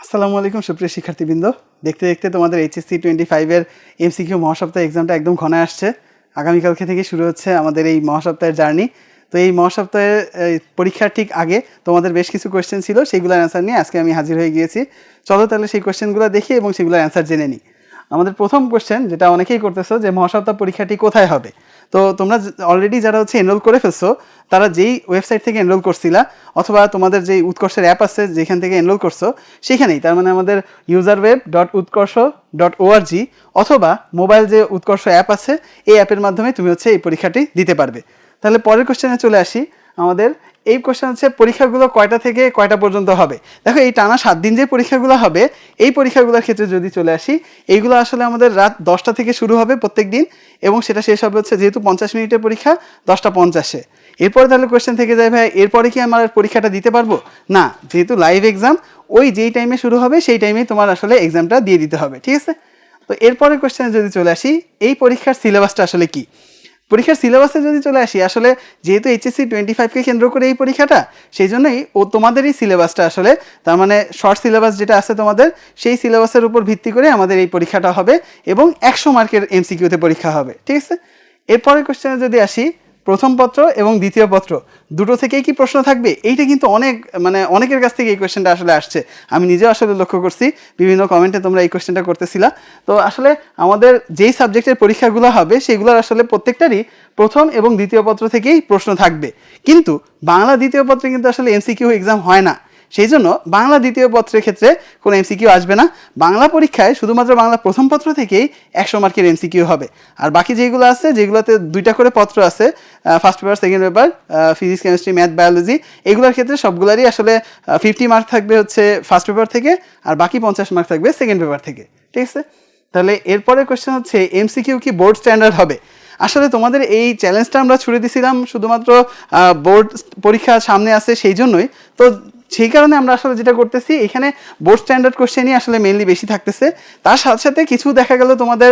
আসসালামু আলাইকুম, সুপ্রিয় শিক্ষার্থীবৃন্দ। দেখতে দেখতে তোমাদের এইচএসসি টোয়েন্টি ফাইভের এমসিকিউ মহাসপ্তাহ এক্সামটা একদম ঘনায় আসছে। আগামীকালকে থেকে শুরু হচ্ছে আমাদের এই মহাসপ্তাহের জার্নি। তো এই মহাসপ্তাহের পরীক্ষার ঠিক আগে তোমাদের বেশ কিছু কোয়েশ্চেন ছিল সেইগুলোর অ্যান্সার নিয়ে আজকে আমি হাজির হয়ে গিয়েছি। চলো তাহলে সেই কোয়েশ্চেনগুলো দেখি এবং সেগুলোর অ্যান্সার জেনে নিই। আমাদের প্রথম কোশ্চেন যেটা অনেকেই করতেছো যে মহাসপ্তাহ পরীক্ষাটি কোথায় হবে? তো তোমরা অলরেডি যারা হচ্ছে এনরোল করে ফেলছো, তারা যেই ওয়েবসাইট থেকে এনরোল করছিলা অথবা তোমাদের যেই উৎকর্ষের অ্যাপ আছে যেখান থেকে এনরোল করছ, সেখানেই, তার মানে আমাদের user web dot Utkorsho dot ORG অথবা মোবাইল যে উৎকর্ষ অ্যাপ আছে, এই অ্যাপের মাধ্যমে তুমি হচ্ছে এই পরীক্ষাটি দিতে পারবে। তাহলে পরের কোশ্চেনে চলে আসি। আমাদের এই কোশ্চেন হচ্ছে পরীক্ষাগুলো কয়টা থেকে কয়টা পর্যন্ত হবে? দেখো, এই টানা সাত দিন যে পরীক্ষাগুলো হবে, এই পরীক্ষাগুলোর ক্ষেত্রে যদি চলে আসি, এইগুলো আসলে আমাদের রাত দশটা থেকে শুরু হবে প্রত্যেক দিন এবং সেটা শেষ হবে হচ্ছে যেহেতু পঞ্চাশ মিনিটের পরীক্ষা, দশটা পঞ্চাশে। এরপরে তাহলে কোয়েশ্চেন থেকে যায়, ভাই, এরপরে কি আমার পরীক্ষাটা দিতে পারব? না, যেহেতু লাইভ এক্সাম ওই যেই টাইমে শুরু হবে, সেই টাইমে তোমার আসলে এক্সামটা দিয়ে দিতে হবে, ঠিক আছে? তো এরপরে কোয়েশ্চেনে যদি চলে আসি, এই পরীক্ষার সিলেবাসটা আসলে কি? পরীক্ষার সিলেবাসে যদি চলে আসি, আসলে যেহেতু এইচএসসি টোয়েন্টি ফাইভকে কেন্দ্র করে এই পরীক্ষাটা সেই জন্যই ও তোমাদের এই সিলেবাসটা আসলে, তার মানে শর্ট সিলেবাস যেটা আছে তোমাদের, সেই সিলেবাসের উপর ভিত্তি করে আমাদের এই পরীক্ষাটা হবে এবং একশো মার্কের এমসিকিউতে পরীক্ষা হবে, ঠিক আছে? এরপরের কোশ্চেনে যদি আসি প্রথম পত্র এবং দ্বিতীয় পত্র। দুটো থেকেই কি প্রশ্ন থাকবে? এইটা কিন্তু অনেক মানে অনেকের কাছ থেকে এই কোয়েশ্চেনটা আসলে আসছে। আমি নিজেও আসলে লক্ষ্য করছি, বিভিন্ন কমেন্টে তোমরা এই কোয়েশ্চেনটা করতেছিলা। তো আসলে আমাদের যেই সাবজেক্টের পরীক্ষাগুলো হবে, সেগুলোর আসলে প্রত্যেকটারই প্রথম এবং দ্বিতীয় পত্র থেকেই প্রশ্ন থাকবে। কিন্তু বাংলা দ্বিতীয় পত্রে কিন্তু আসলে এমসিকিউ এক্সাম হয় না। সেই জন্য বাংলা দ্বিতীয় পত্রের ক্ষেত্রে কোনো এমসিকিউ আসবে না। বাংলা পরীক্ষায় শুধুমাত্র বাংলা প্রথম পত্র থেকেই একশো মার্কের এমসিকিউ হবে। আর বাকি যেগুলো আছে, যেগুলোতে দুইটা করে পত্র আছে first paper second paper physics chemistry math biology এগুলোর ক্ষেত্রে সবগুলোরই আসলে ফিফটি মার্ক থাকবে হচ্ছে ফার্স্ট পেপার থেকে, আর বাকি পঞ্চাশ মার্ক থাকবে সেকেন্ড পেপার থেকে। ঠিক আছে? তাহলে এরপরে কোয়েশ্চেন হচ্ছে এমসিকিউ কি বোর্ড স্ট্যান্ডার্ড হবে? আসলে তোমাদের এই চ্যালেঞ্জটা আমরা ছুড়ে দিছিলাম শুধুমাত্র বোর্ড পরীক্ষা সামনে আছে সেই জন্যই। তো সেই কারণে আমরা আসলে যেটা করতেছি, এখানে বোর্ড স্ট্যান্ডার্ড কোশ্চেনই আসলে মেনলি বেশি থাকতেছে। তার সাথে সাথে কিছু দেখা গেল তোমাদের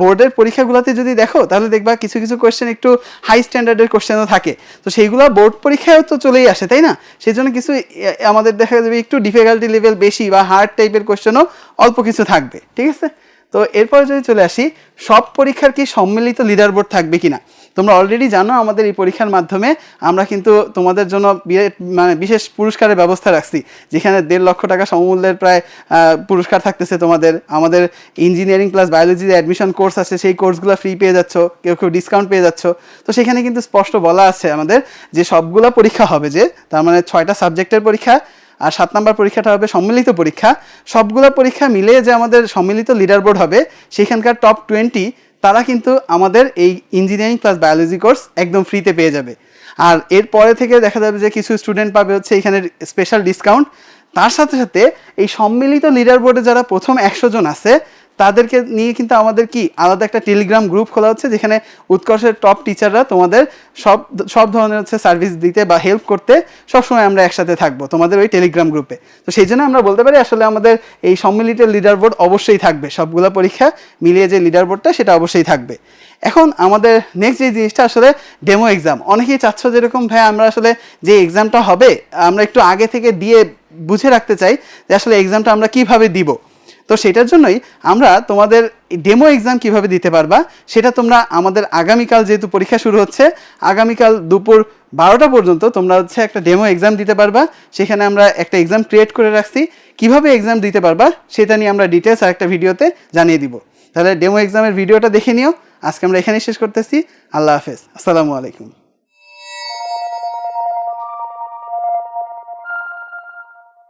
বোর্ডের পরীক্ষাগুলোতে যদি দেখো, তাহলে দেখবা কিছু কিছু কোশ্চেন একটু হাই স্ট্যান্ডার্ডের কোশ্চেনও থাকে। তো সেইগুলো বোর্ড পরীক্ষায়ও তো চলেই আসে, তাই না? সেই জন্য কিছু আমাদের দেখা যাবে একটু ডিফিকাল্টি লেভেল বেশি বা হার্ড টাইপের কোশ্চেনও অল্প কিছু থাকবে, ঠিক আছে? তো এরপরে যদি চলে আসি, সব পরীক্ষার কি সম্মিলিত লিডার বোর্ড থাকবে কিনা? তোমরা অলরেডি জানো আমাদের এই পরীক্ষার মাধ্যমে আমরা কিন্তু তোমাদের জন্য মানে বিশেষ পুরস্কারের ব্যবস্থা রাখছি, যেখানে দেড় লক্ষ টাকা সমমূল্যের প্রায় পুরস্কার থাকতেছে তোমাদের। আমাদের ইঞ্জিনিয়ারিং প্লাস বায়োলজি যে অ্যাডমিশন কোর্স আছে, সেই কোর্সগুলো ফ্রি পেয়ে যাচ্ছ, কেউ কেউ ডিসকাউন্ট পেয়ে যাচ্ছ। তো সেখানে কিন্তু স্পষ্ট বলা আছে আমাদের যে সবগুলো পরীক্ষা হবে যে, তার মানে ছয়টা সাবজেক্টের পরীক্ষা আর সাত নম্বর পরীক্ষাটা হবে সম্মিলিত পরীক্ষা। সবগুলো পরীক্ষা মিলে যে আমাদের সম্মিলিত লিডার বোর্ড হবে, সেখানকার টপ টোয়েন্টি তারা কিন্তু আমাদের এই ইঞ্জিনিয়ারিং প্লাস বায়োলজি কোর্স একদম ফ্রিতে পেয়ে যাবে। আর এর পরে থেকে দেখা যাবে যে কিছু স্টুডেন্ট পাবে হচ্ছে এখানে স্পেশাল ডিসকাউন্ট তার সাথে সাথে এই সম্মিলিত লিডার বোর্ডে যারা প্রথম একশো জন আছে তাদেরকে নিয়ে কিন্তু আমাদের কি আলাদা একটা টেলিগ্রাম গ্রুপ খোলা হচ্ছে, যেখানে উৎকর্ষের টপ টিচাররা তোমাদের সব সব ধরনের হচ্ছে সার্ভিস দিতে বা হেল্প করতে সবসময় আমরা একসাথে থাকব তোমাদের ওই টেলিগ্রাম গ্রুপে তো সেই জন্য আমরা বলতে পারি আসলে আমাদের এই সম্মিলিত লিডার বোর্ড অবশ্যই থাকবে। সবগুলো পরীক্ষা মিলিয়ে যে লিডার বোর্ডটা সেটা অবশ্যই থাকবে। এখন আমাদের নেক্সট যে জিনিসটা আসলে ডেমো এক্সাম অনেকেই চাচ্ছ যেরকম, ভাই, আমরা আসলে যে এক্সামটা হবে, আমরা একটু আগে থেকে দিয়ে বুঝে রাখতে চাই যে আসলে এক্সামটা আমরা কীভাবে দিব? তো সেটার জন্যই আমরা তোমাদের ডেমো এক্সাম কীভাবে দিতে পারবা, সেটা তোমরা আমাদের আগামীকাল যেহেতু পরীক্ষা শুরু হচ্ছে, আগামীকাল দুপুর বারোটা পর্যন্ত তোমরা হচ্ছে একটা ডেমো এক্সাম দিতে পারবা, সেখানে আমরা একটা এক্সাম ক্রিয়েট করে রাখছি। কীভাবে এক্সাম দিতে পারবা, সেটা নিয়ে আমরা ডিটেলস আর একটা ভিডিওতে জানিয়ে দিব। তাহলে ডেমো এক্সামের ভিডিওটা দেখে নিও। আজকে আমরা এখানেই শেষ করতেছি। আল্লাহ হাফেজ। আসসালামু আলাইকুম।